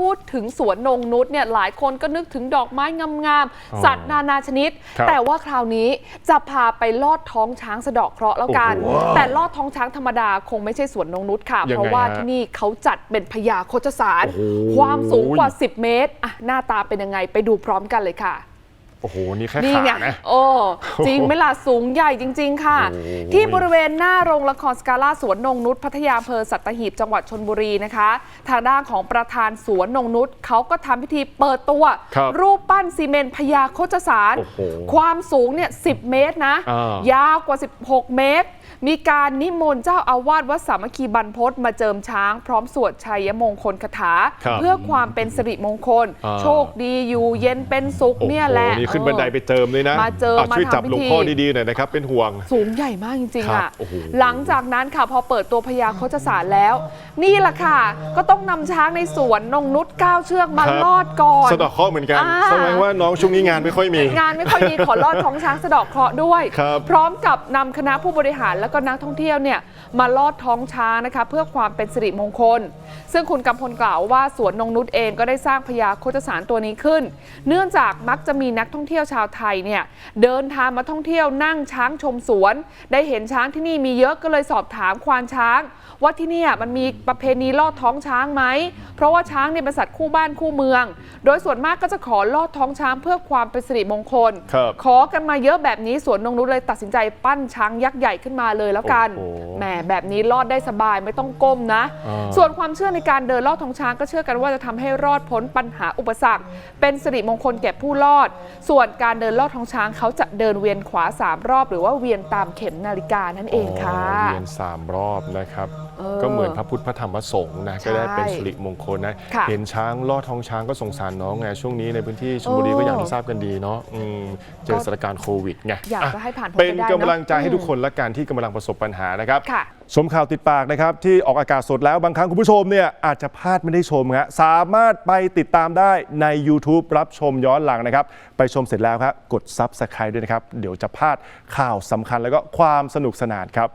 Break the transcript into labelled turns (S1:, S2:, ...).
S1: พูดถึงสวนนงนุษเนี่ยหลายคนก็นึกถึงดอกไม้งาม
S2: อ๋อ
S1: ๆสัตว์นานาชนิด
S2: ครับ
S1: แต่ว่าคราวนี้จะพาไปลอดท้องช้างสะเดาะเคราะห์แล้วกัน
S2: โอ้โห
S1: แต่ลอดท้องช้างธรรมดาคงไม่ใช่สวนนงนุษค่ะ
S2: ยังไง
S1: เพราะว่า
S2: ฮะ
S1: ที่นี่เขาจัดเป็นพญาโคจสาร
S2: โอ้โห
S1: ความสูงกว่า 10 เมตรอะหน้าตาเป็นยังไงไปดูพร้อมกันเลยค่ะ
S2: โอ้โห นี่แค่
S1: นี่
S2: ขา
S1: ไง
S2: นะ
S1: โอ้ จริงไหม่ล่ะ สูงใหญ่จริง ๆ ค่ะ
S2: โอ้โห
S1: ที่บริเวณหน้าโรงละครสกาล่าสวนนงนุษพัทยาอำเภอสัตหีบจังหวัดชนบุรีนะคะ ทางด้านของประธานสวนนงนุษเขาก็ทำพิธีเปิดตัว
S2: ครับ
S1: รูป ปั้นซีเมนต์พญาโคจสาร
S2: โอ้โห
S1: ความสูงเนี่ย10 เมตรนะ
S2: อ่าย
S1: ยาวกว่า 16 เมตร มีการนิมนต์เจ้าอาวาสวัดสามัคคีบรรพตมาเจิมช้าง พร้อมสวดชัยมงคลคาถา
S2: ครับ
S1: เพื่อความเป็นสิริมงคล
S2: อ่า
S1: โชคดีอยู่เย็นเป็นสุขเนี่ยแหละ
S2: โอ้โนี่ขึ้นบันไดไปเจิมเลยนะ
S1: มาเจิม
S2: อะ
S1: มา
S2: ช่วยจับ
S1: ทำพิ
S2: หลวง
S1: ธี
S2: พ่อดีๆหน่อยนะครับเป็นห่วง
S1: สูงใหญ่มากจริง
S2: ค
S1: ๆ
S2: รับ
S1: อะ
S2: โอ้โห
S1: หลังจากนั้นค่ะพอเปิดตัวพญาโคจสารแล้ว นี่แหละค่ะ ก็ต้องนำช้างในสวนนงนุษก้าวเชือกมา
S2: ครับ
S1: ลอดก่อน
S2: สะเดอกข้อเหมือนกัน
S1: อ่า
S2: แสดงว่าน้องช่วงนี้งานไม่ค่อยมี
S1: งานไม่ค่อยมีขอลอดท้องช้างสะเดอกเคราะห์ด้วย
S2: ครับ
S1: พร้อมกับนำคณะผู้บริหารและก็นักท่องเที่ยวเนี่ยมาลอดท้องช้างนะคะ เพื่อความเป็นสิริมงคล ซึ่งคุณกำพลกล่าวว่าสวนนงนุษเองก็ได้สร้างพญาโคจสารตัวนี้ขึ้น เนื่องจากมักจะมีนักท่องเที่ยวชาวไทยเนี่ยเดินทางมาท่องเที่ยวนั่งช้างชมสวน ได้เห็นช้างที่นี่มีเยอะก็เลยสอบถามควานช้าง ว่าที่เนี่ยมันมีประเพณีลอดท้องช้างไหมเพราะว่าช้างเนี่ยเป็นสัตว์คู่บ้านคู่เมือง โดยส่วนมากก็จะขอลอดท้องช้างเพื่อความเป็นสิริมงคล
S2: ครับ
S1: ขอกันมาเยอะแบบนี้สวนนงนุษเลยตัดสินใจปั้นช้างยักษ์ใหญ่ขึ้นมาเลยแล้วกัน
S2: โอ้โห
S1: แหมแบบนี้ลอดได้สบายไม่ต้องก้มนะ
S2: อ่า
S1: ส่วนความเชื่อในการเดินลอดท้องช้างก็เชื่อกันว่าจะทำให้รอดพ้นปัญหาอุปสรรค เป็นสิริมงคลแก่ผู้ลอด ส่วนการเดินลอดท้องช้างเขาจะเดินเวียนขวาสามรอบ หรือว่าเวียนตามเข็มนาฬิกานั่นเองค่ะ
S2: เวียนสามรอบนะครับ
S1: เออ
S2: ก็เหมือนพระพุทธพระธรรมพระสงฆ์นะ
S1: ใช่
S2: ก็ได้เป็นสิริมงคลนะ
S1: ค่ะ
S2: เห็นช้างลอดท้องช้างก็สงสารน้องไงช่วงนี้ในพื้นที่ชลบุรี
S1: เออ
S2: ก็อย่างที่ทราบกันดีเนาะอืมเจอสถานการณ์โควิดไง
S1: อยาก
S2: อะ
S1: จะให้ผ่านพ้น
S2: เป็น
S1: ไปได้
S2: กำลังใจ
S1: เนอะ
S2: ให้ทุกคนและการที่กำลังประสบปัญหานะครับ
S1: ค่ะ
S2: ชมข่าวติดปากนะครับ ที่ออกอากาศสดแล้วบางครั้งคุณผู้ชมเนี่ยอาจจะพลาดไม่ได้ชมฮะสามารถไปติดตามได้ใน YouTube รับชมย้อนหลังนะครับ ไปชมเสร็จแล้วครับกด Subscribe ด้วยนะครับ เดี๋ยวจะพลาดข่าวสำคัญแล้วก็ความสนุกสนานครับ